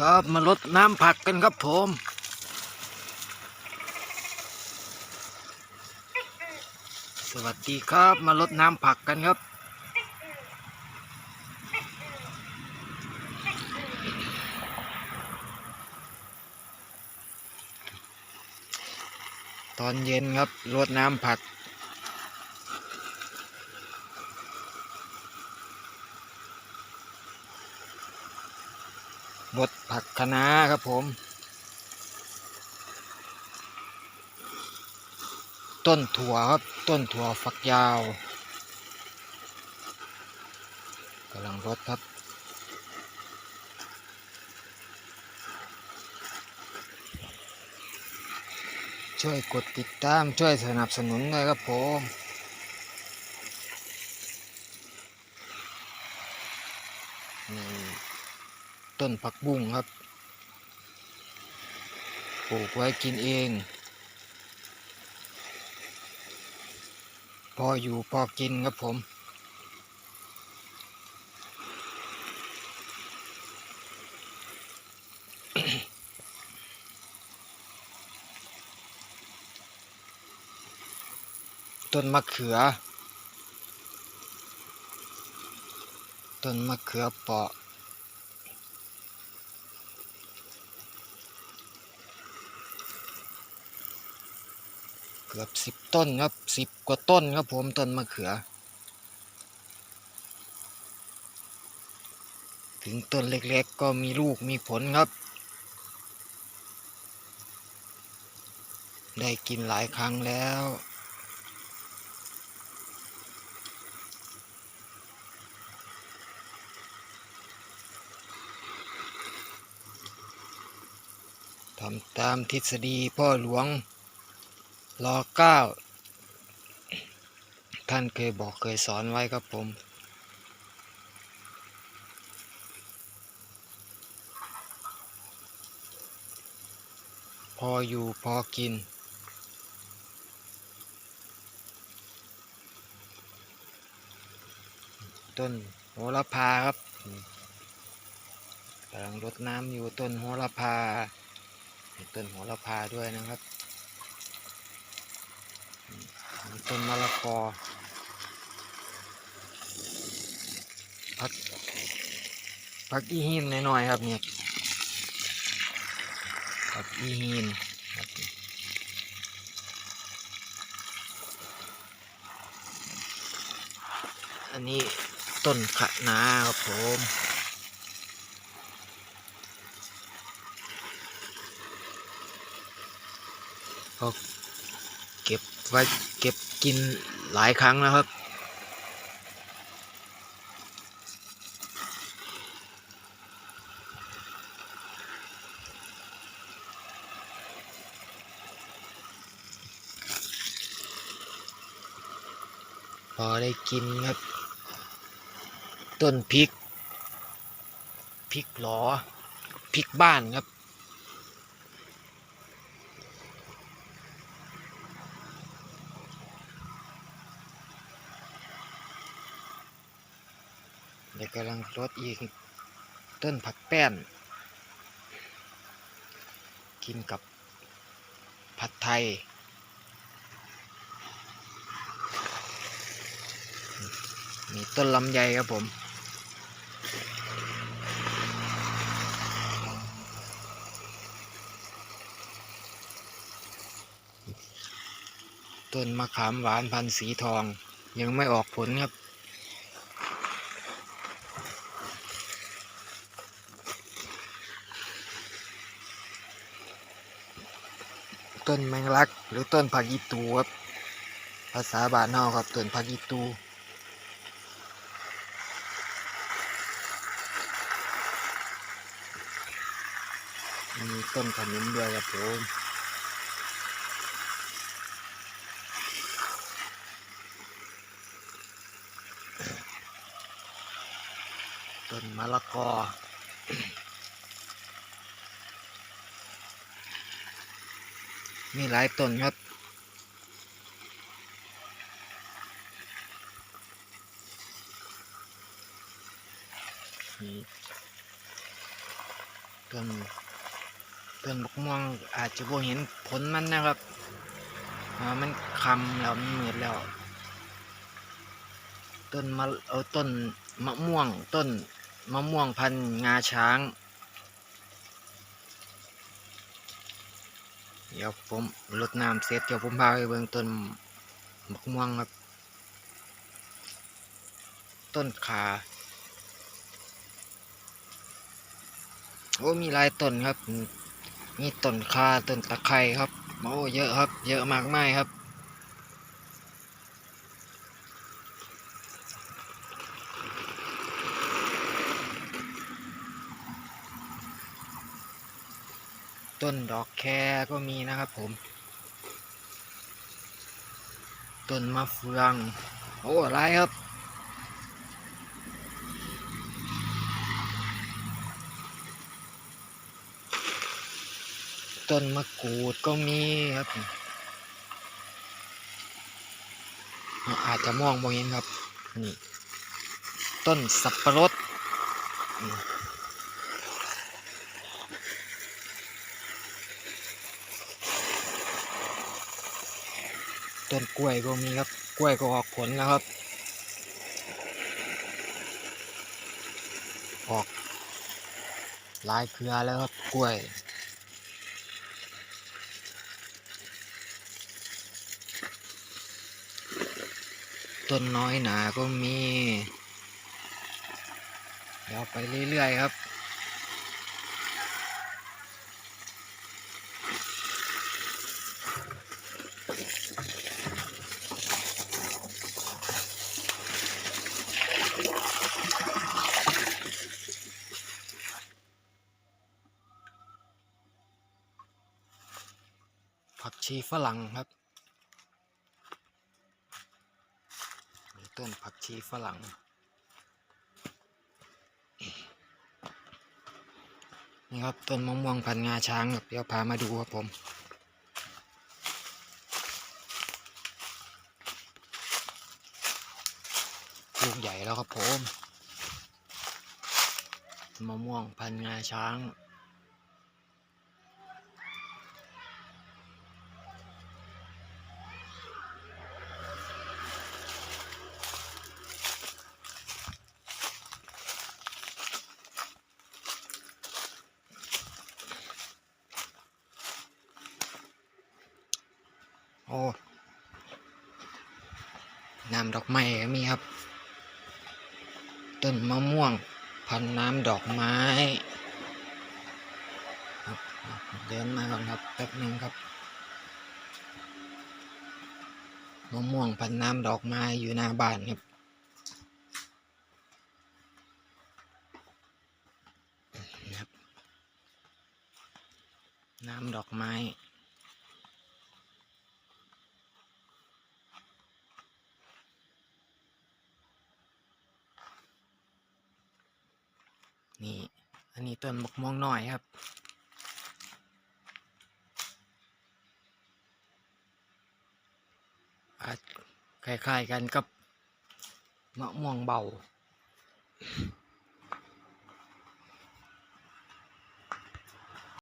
ครับมาลดน้ำผักกันครับผม สวัสดีครับมาลดน้ำผักกันครับ ตอนเย็นครับรดน้ำผัก บดผักคะน้าครับผม ต้นถั่วครับ ต้นถั่วฝักยาวกำลังรดครับช่วยกดติดตามช่วยสนับสนุนด้วยครับผม ต้นผักบุ้งครับ ปลูกไว้กินเอง พออยู่พอกินครับผมต้นมะเขือ ต้นมะเขือเปาะ เกือบสิบต้นครับสิบกว่าต้นครับผมต้นมะเขือ ถึงต้นเล็กๆก็มีลูกมีผลครับ ได้กินหลายครั้งแล้วทำตามทฤษฎีพ่อหลวง รอเก้าท่านเคยบอกเคยสอนไว้ครับผม พออยู่พอกิน ต้นโหระพาครับกำลังรดน้ำอยู่ต้นโหระพา ต้นโหระพาด้วยนะครับ มี ต้นมะละกอพักพักอีหินหน่อยๆครับเนี่ยพักอีหินครับอันนี้ต้นขะนาครับผมก็เก็บ ไว้เก็บกินหลายครั้งแล้วครับ พอได้กินครับ ต้นพริกพริกหลอพริกบ้านครับ เดี๋ยวกำลังรดอีกต้นผักแป้น กินกับผัดไทย มีต้นลำไยครับผมต้นมะขามหวานพันธุ์สีทองยังไม่ออกผลครับ ต้นแมงลัก หรือต้นผักอีตูครับ ภาษาบ้านเฮาครับต้นผักอีตูมีต้นขนุนด้วยครับผมต้นมะละกอ มีหลายต้นครับต้นต้นบกม่วงอาจจะบ่เห็นผลมันนะครับมันคำแล้วมันมืดแล้ว ต้นมะเออต้นมะม่วงต้นมะม่วงพันงาช้าง เดี๋ยวผมลดน้ำเสร็จเดี๋ยวผมพาไปเบิ่งต้นมะม่วงครับ ต้นขาโอ้มีหลายต้นครับ มีต้นคาต้นตะไคร้ครับโอ้เยอะครับ เยอะมากมายครับ ต้นดอกแคก็มีนะครับผม ต้นมะเฟือง โอ้หลายครับ ต้นมะกรูดก็มีครับ อาจจะมองบ่เห็นครับ นี่ ต้นสับปะรด ต้นกล้วยก็มีครับ กล้วยก็ออกผลแล้วครับ ออกลายเครือแล้วครับกล้วยต้นน้อยหนาก็มี เดี๋ยวไปเรื่อยๆครับ ชีฝรั่งครับมีต้นผักชีฝรั่ง นี่ครับต้นมะม่วงพันงาช้างครับเดี๋ยวพามาดูครับผมลูกใหญ่แล้วครับผมมะม่วงพันงาช้าง อ้น้ำดอกไม้ก็มีครับ ต้นมะม่วง พันน้ำดอกไม้ครับเดินมาก่อนครับแป๊บหนึงครับมะม่วงพันน้ำดอกไม้อยู่หน้าบ้านครับน้ำดอกไม้ นี่ อันนี้ ต้นบกม่วงน้อยครับอาจคล้ายๆกันกับมะม่วงเบา